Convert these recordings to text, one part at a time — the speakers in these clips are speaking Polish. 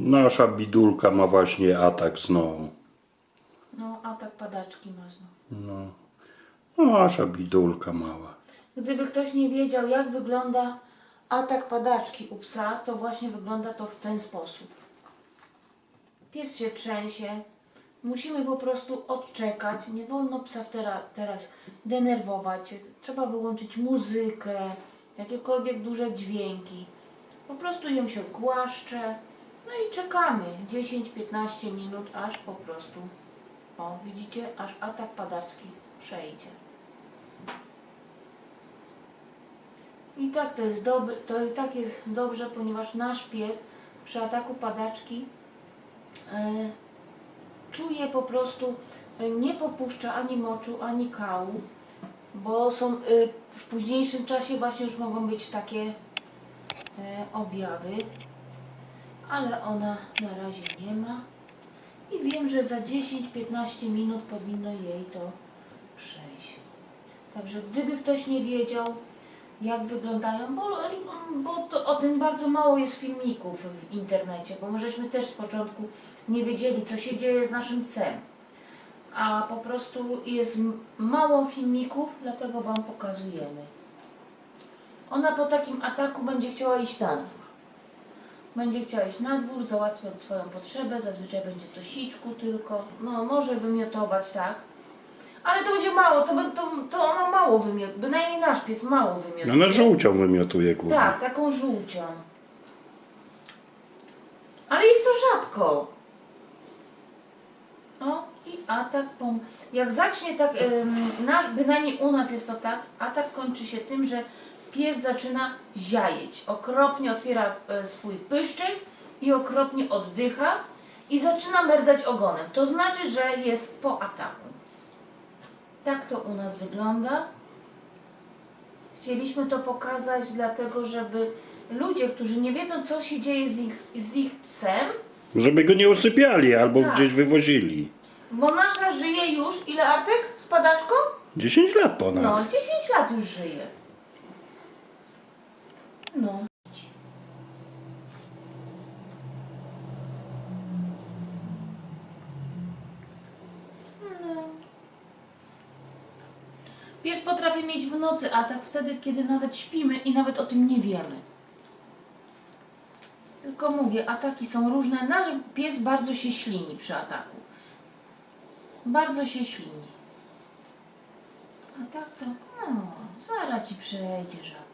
Nasza bidulka ma właśnie atak znowu. No, atak padaczki ma znowu. Nasza bidulka mała. Gdyby ktoś nie wiedział, jak wygląda atak padaczki u psa, to właśnie wygląda to w ten sposób. Pies się trzęsie. Musimy po prostu odczekać. Nie wolno psa teraz, teraz denerwować. Trzeba wyłączyć muzykę, jakiekolwiek duże dźwięki. Po prostu ją się głaszcze. No i czekamy 10-15 minut, aż po prostu, o widzicie, aż atak padaczki przejdzie. I tak to jest dobre, to i tak jest dobrze, ponieważ nasz pies przy ataku padaczki e, czuje po prostu, e, nie popuszcza ani moczu, ani kału, bo są e, w późniejszym czasie właśnie już mogą być takie objawy, ale ona na razie nie ma i wiem, że za 10-15 minut powinno jej to przejść. Także gdyby ktoś nie wiedział, jak wyglądają, bo, bo to, o tym bardzo mało jest filmików w internecie, bo my żeśmy też z początku nie wiedzieli, co się dzieje z naszym psem. A po prostu jest mało filmików, dlatego Wam pokazujemy. Ona po takim ataku będzie chciała iść na dwór. Będzie chciała iść na dwór, załatwiać swoją potrzebę, zazwyczaj będzie to siczku tylko. No, może wymiotować, tak? Ale to będzie mało, to, be- to, to ona mało wymiotuje, bynajmniej nasz pies mało wymiotuje. Ona żółcią wymiotuje głównie. Tak, taką żółcią. Ale jest to rzadko. No i atak pom... Jak zacznie tak, ym, nasz, bynajmniej u nas jest to tak, atak kończy się tym, że pies zaczyna ziajeć. Okropnie otwiera e, swój pyszczek i okropnie oddycha i zaczyna merdać ogonem. To znaczy, że jest po ataku. Tak to u nas wygląda. Chcieliśmy to pokazać, dlatego żeby ludzie, którzy nie wiedzą, co się dzieje z ich, z ich psem, Żeby go nie usypiali albo Tak. gdzieś wywozili. bo nasza żyje już, ile Artek z padaczką? 10 lat ponad. No, z 10 lat już żyje. No. No. Pies potrafi mieć w nocy atak wtedy, kiedy nawet śpimy i nawet o tym nie wiemy. Tylko mówię, ataki są różne. Nasz pies bardzo się ślini przy ataku. Bardzo się ślini. A tak to, no, zaraz ci przejdzie żabko.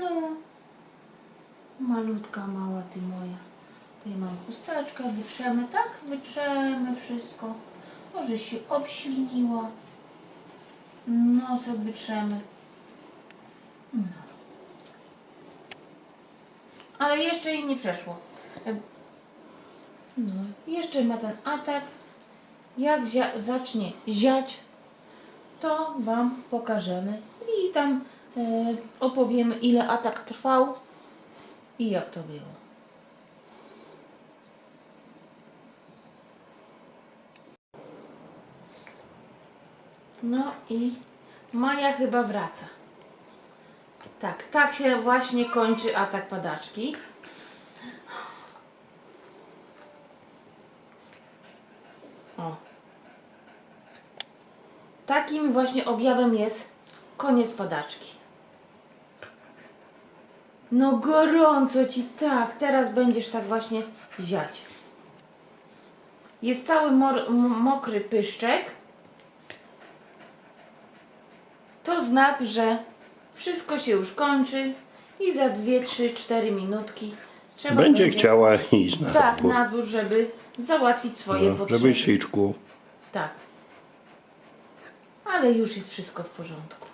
No. Malutka, mała ty moja. Tutaj mam chusteczkę, wytrzemy, tak? Wytrzemy wszystko. Może się obśliniła. Nosek wytrzemy. No. Ale jeszcze jej nie przeszło. E, No, jeszcze ma ten atak. Jak zia- zacznie ziać, to Wam pokażemy i tam e, opowiemy, ile atak trwał i jak to było. No i Maja chyba wraca. Tak, tak się właśnie kończy atak padaczki. O. Takim właśnie objawem jest koniec padaczki. No gorąco ci, tak, teraz będziesz tak właśnie ziać. Jest cały mokry pyszczek. To znak, że wszystko się już kończy i za 2, 3, 4 minutki trzeba Będzie chciała iść na tak, dwór. na dwór, żeby załatwić swoje No, potrzeby. żeby siczku. Tak. Ale już jest wszystko w porządku.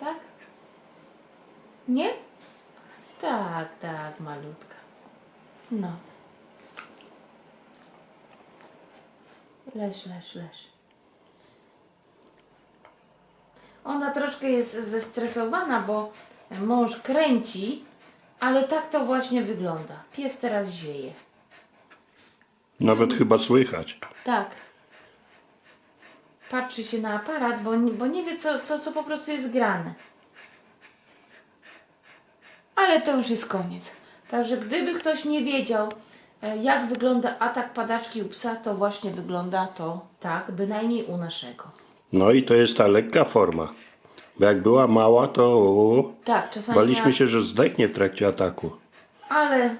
Tak? Nie? Malutka. No. Leż, leż, leż. Ona troszkę jest zestresowana, bo mąż kręci, ale tak to właśnie wygląda. Pies teraz zieje. Nawet chyba słychać. Tak. Patrzy się na aparat, bo, bo nie wie, co, co, co po prostu jest grane. Ale to już jest koniec. Także gdyby ktoś nie wiedział, e, jak wygląda atak padaczki u psa, to właśnie wygląda to tak, bynajmniej u naszego. No i to jest ta lekka forma. Bo jak była mała, to Tak, czasami. baliśmy się, że zdechnie w trakcie ataku. Ale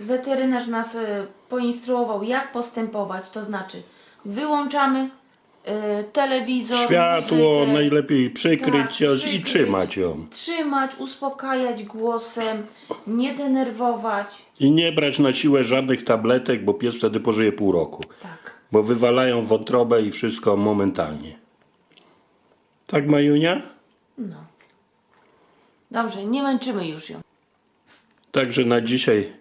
weterynarz nas e, poinstruował, jak postępować, to znaczy wyłączamy e, telewizor, Światło muzykę, najlepiej przykryć tak, ją i przykryć, trzymać ją. Trzymać, uspokajać głosem, nie denerwować. I nie brać na siłę żadnych tabletek, bo pies wtedy pożyje pół roku. Tak. Bo wywalają wątrobę i wszystko momentalnie. Tak, Majunia? Dobrze, nie męczymy już ją. Także na dzisiaj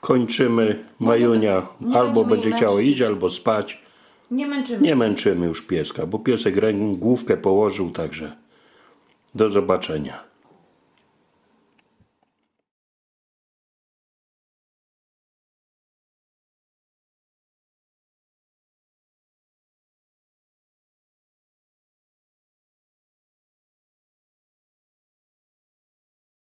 kończymy. Majunia nie albo będziemy będzie chciała męczyć iść, albo spać. Nie męczymy. Nie męczymy już pieska, bo piesek główkę położył, także do zobaczenia.